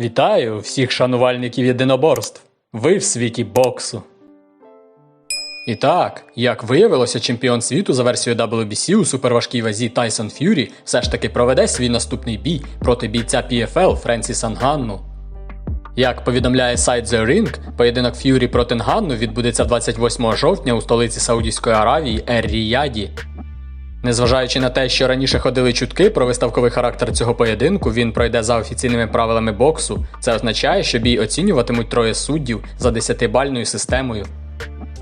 Вітаю всіх шанувальників єдиноборств. Ви в світі боксу. І так, як виявилося, чемпіон світу за версією WBC у суперважкій вазі Тайсон Ф'юрі все ж таки проведе свій наступний бій проти бійця PFL Френсіса Нганну. Як повідомляє сайт The Ring, поєдинок Ф'юрі проти Нганну відбудеться 28 жовтня у столиці Саудівської Аравії Ер-Ріяді. Незважаючи на те, що раніше ходили чутки про виставковий характер цього поєдинку, він пройде за офіційними правилами боксу. Це означає, що бій оцінюватимуть троє суддів за 10-бальною системою.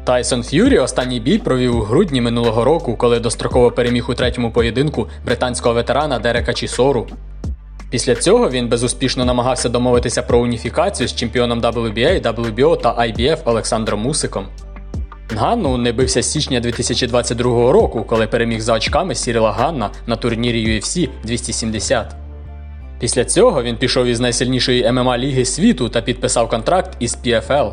Тайсон Ф'юрі останній бій провів у грудні минулого року, коли достроково переміг у третьому поєдинку британського ветерана Дерека Чісору. Після цього він безуспішно намагався домовитися про уніфікацію з чемпіоном WBA, WBO та IBF Олександром Мусиком. Нганну не бився з січня 2022 року, коли переміг за очками Сіріла Ганна на турнірі UFC 270. Після цього він пішов із найсильнішої ММА ліги світу та підписав контракт із PFL.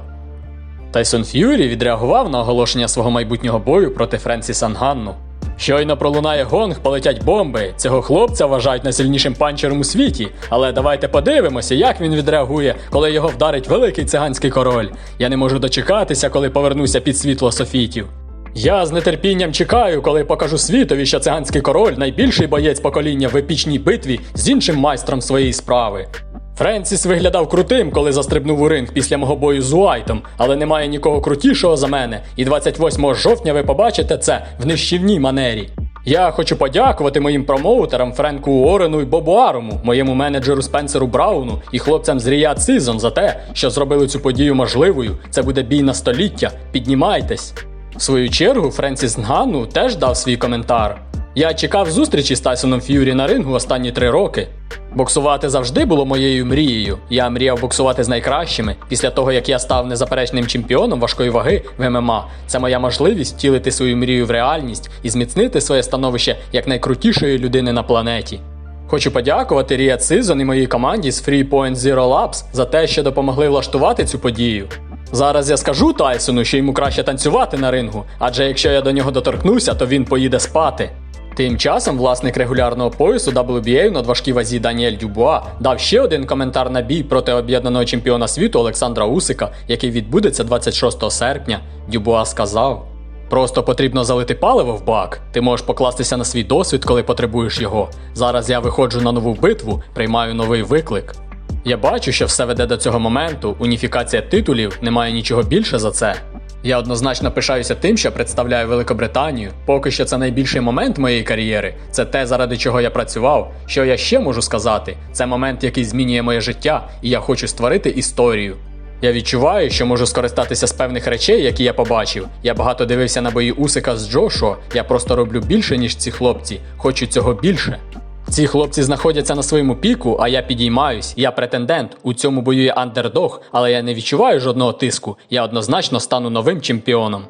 Тайсон Ф'юрі відреагував на оголошення свого майбутнього бою проти Френсіса Нганну. Щойно пролунає гонг, полетять бомби. Цього хлопця вважають найсильнішим панчером у світі. Але давайте подивимося, як він відреагує, коли його вдарить великий циганський король. Я не можу дочекатися, коли повернуся під світло софітів. Я з нетерпінням чекаю, коли покажу світові, що циганський король найбільший боєць покоління в епічній битві з іншим майстром своєї справи. Френсіс виглядав крутим, коли застрибнув у ринг після мого бою з Уайтом, але немає нікого крутішого за мене, і 28 жовтня ви побачите це в нищівній манері. Я хочу подякувати моїм промоутерам Френку Уорену і Бобу Арому, моєму менеджеру Спенсеру Брауну і хлопцям з Riyadh Season за те, що зробили цю подію можливою. Це буде бій на століття. Піднімайтесь. В свою чергу Френсіс Нгану теж дав свій коментар. Я чекав зустрічі з Тайсоном Ф'юрі на рингу останні три роки. Боксувати завжди було моєю мрією. Я мріяв боксувати з найкращими. Після того, як я став незаперечним чемпіоном важкої ваги в ММА, це моя можливість втілити свою мрію в реальність і зміцнити своє становище як найкрутішої людини на планеті. Хочу подякувати Riyadh Season і моїй команді з 3.0 Labs за те, що допомогли влаштувати цю подію. Зараз я скажу Тайсону, що йому краще танцювати на рингу, адже якщо я до нього доторкнуся, то він поїде спати. Тим часом власник регулярного поясу WBA у надважкій вазі Даніель Дюбуа дав ще один коментар на бій проти об'єднаного чемпіона світу Олександра Усика, який відбудеться 26 серпня. Дюбуа сказав: Просто потрібно залити паливо в бак. Ти можеш покластися на свій досвід, коли потребуєш його. Зараз я виходжу на нову битву, приймаю новий виклик. Я бачу, що все веде до цього моменту. Уніфікація титулів немає нічого більше за це. Я однозначно пишаюся тим, що представляю Великобританію. Поки що це найбільший момент моєї кар'єри. Це те, заради чого я працював. Що я ще можу сказати? Це момент, який змінює моє життя, і я хочу створити історію. Я відчуваю, що можу скористатися з певних речей, які я побачив. Я багато дивився на бої Усика з Джошуа. Я просто роблю більше, ніж ці хлопці. Хочу цього більше. Ці хлопці знаходяться на своєму піку, а я підіймаюсь. Я претендент. У цьому бою я андердог, але я не відчуваю жодного тиску. Я однозначно стану новим чемпіоном.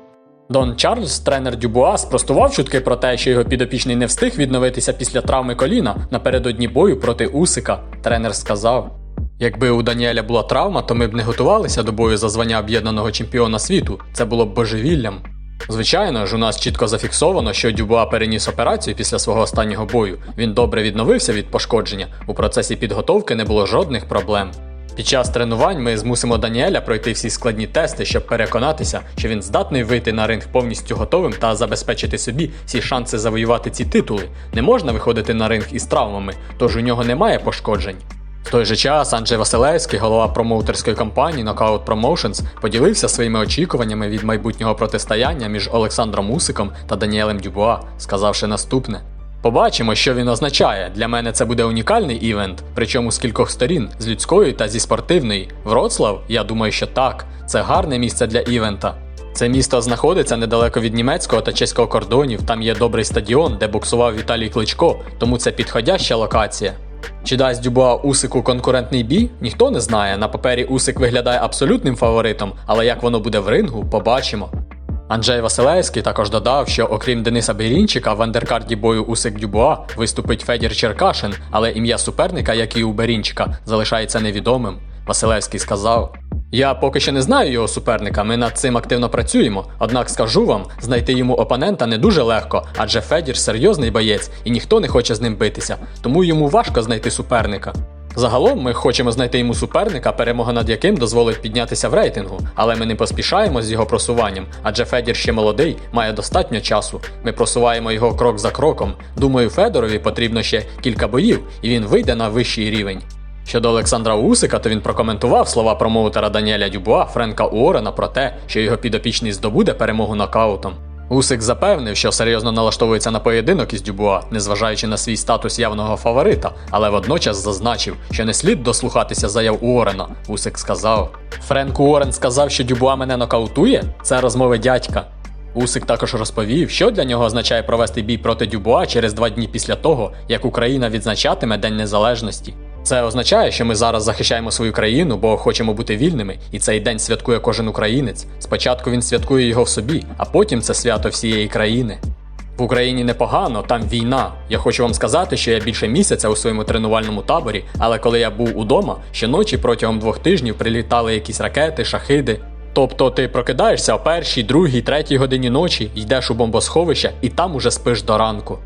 Дон Чарльз, тренер Дюбуа, спростував чутки про те, що його підопічний не встиг відновитися після травми коліна напередодні бою проти Усика. Тренер сказав: Якби у Даніеля була травма, то ми б не готувалися до бою за звання об'єднаного чемпіона світу. Це було б божевіллям. Звичайно ж, у нас чітко зафіксовано, що Дюбуа переніс операцію після свого останнього бою. Він добре відновився від пошкодження. У процесі підготовки не було жодних проблем. Під час тренувань ми змусимо Даніеля пройти всі складні тести, щоб переконатися, що він здатний вийти на ринг повністю готовим та забезпечити собі всі шанси завоювати ці титули. Не можна виходити на ринг із травмами, тож у нього немає пошкоджень. Той же час Анджей Василевський, голова промоутерської компанії Knockout Promotions, поділився своїми очікуваннями від майбутнього протистояння між Олександром Усиком та Даніелем Дюбуа, сказавши наступне. Побачимо, що він означає. Для мене це буде унікальний івент, причому з кількох сторін, з людської та зі спортивної. Вроцлав, я думаю, що так. Це гарне місце для івента. Це місто знаходиться недалеко від німецького та чеського кордонів. Там є добрий стадіон, де боксував Віталій Кличко, тому це підходяща локація. Чи дасть Дюбуа Усику конкурентний бій? Ніхто не знає. На папері Усик виглядає абсолютним фаворитом, але як воно буде в рингу, побачимо. Анджей Василевський також додав, що окрім Дениса Берінчика в андеркарді бою Усик Дюбуа виступить Федір Черкашин, але ім'я суперника, як і у Берінчика, залишається невідомим. Василевський сказав: Я поки що не знаю його суперника, ми над цим активно працюємо. Однак скажу вам, знайти йому опонента не дуже легко, адже Федір серйозний боєць і ніхто не хоче з ним битися, тому йому важко знайти суперника. Загалом ми хочемо знайти йому суперника, перемога над яким дозволить піднятися в рейтингу, але ми не поспішаємо з його просуванням, адже Федір ще молодий, має достатньо часу. Ми просуваємо його крок за кроком. Думаю, Федорові потрібно ще кілька боїв, і він вийде на вищий рівень. Щодо Олександра Усика, то він прокоментував слова промоутера Даніеля Дюбуа Френка Уоррена про те, що його підопічний здобуде перемогу нокаутом. Усик запевнив, що серйозно налаштовується на поєдинок із Дюбуа, незважаючи на свій статус явного фаворита, але водночас зазначив, що не слід дослухатися заяв Уоррена. Усик сказав: Френк Уоррен сказав, що Дюбуа мене нокаутує? Це розмови дядька. Усик також розповів, що для нього означає провести бій проти Дюбуа через два дні після того, як Україна відзначатиме День Незалежності. Це означає, що ми зараз захищаємо свою країну, бо хочемо бути вільними, і цей день святкує кожен українець. Спочатку він святкує його в собі, а потім це свято всієї країни. В Україні непогано, там війна. Я хочу вам сказати, що я більше місяця у своєму тренувальному таборі, але коли я був удома, щоночі протягом двох тижнів прилітали якісь ракети, шахиди. Тобто ти прокидаєшся о першій, другій, третій годині ночі, йдеш у бомбосховище і там уже спиш до ранку.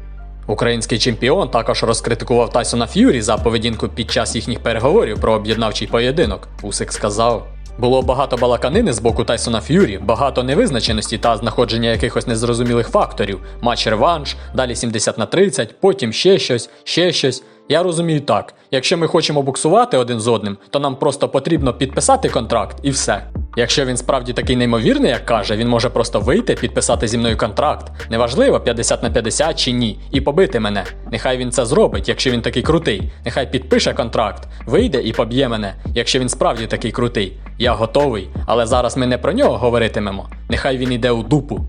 Український чемпіон також розкритикував Тайсона Ф'юрі за поведінку під час їхніх переговорів про об'єднавчий поєдинок. Усик сказав. Було багато балаканини з боку Тайсона Ф'юрі, багато невизначеності та знаходження якихось незрозумілих факторів. Матч реванш, далі 70 на 30, потім ще щось, ще щось. Я розумію так: якщо ми хочемо буксувати один з одним, то нам просто потрібно підписати контракт і все. Якщо він справді такий неймовірний, як каже, він може просто вийти, підписати зі мною контракт. Неважливо, 50 на 50 чи ні, і побити мене. Нехай він це зробить, якщо він такий крутий. Нехай підпише контракт, вийде і поб'є мене, якщо він справді такий крутий. Я готовий, але зараз ми не про нього говоритимемо. Нехай він іде у дупу.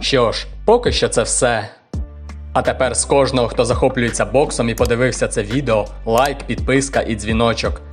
Що ж, поки що це все. А тепер з кожного, хто захоплюється боксом і подивився це відео, лайк, підписка і дзвіночок.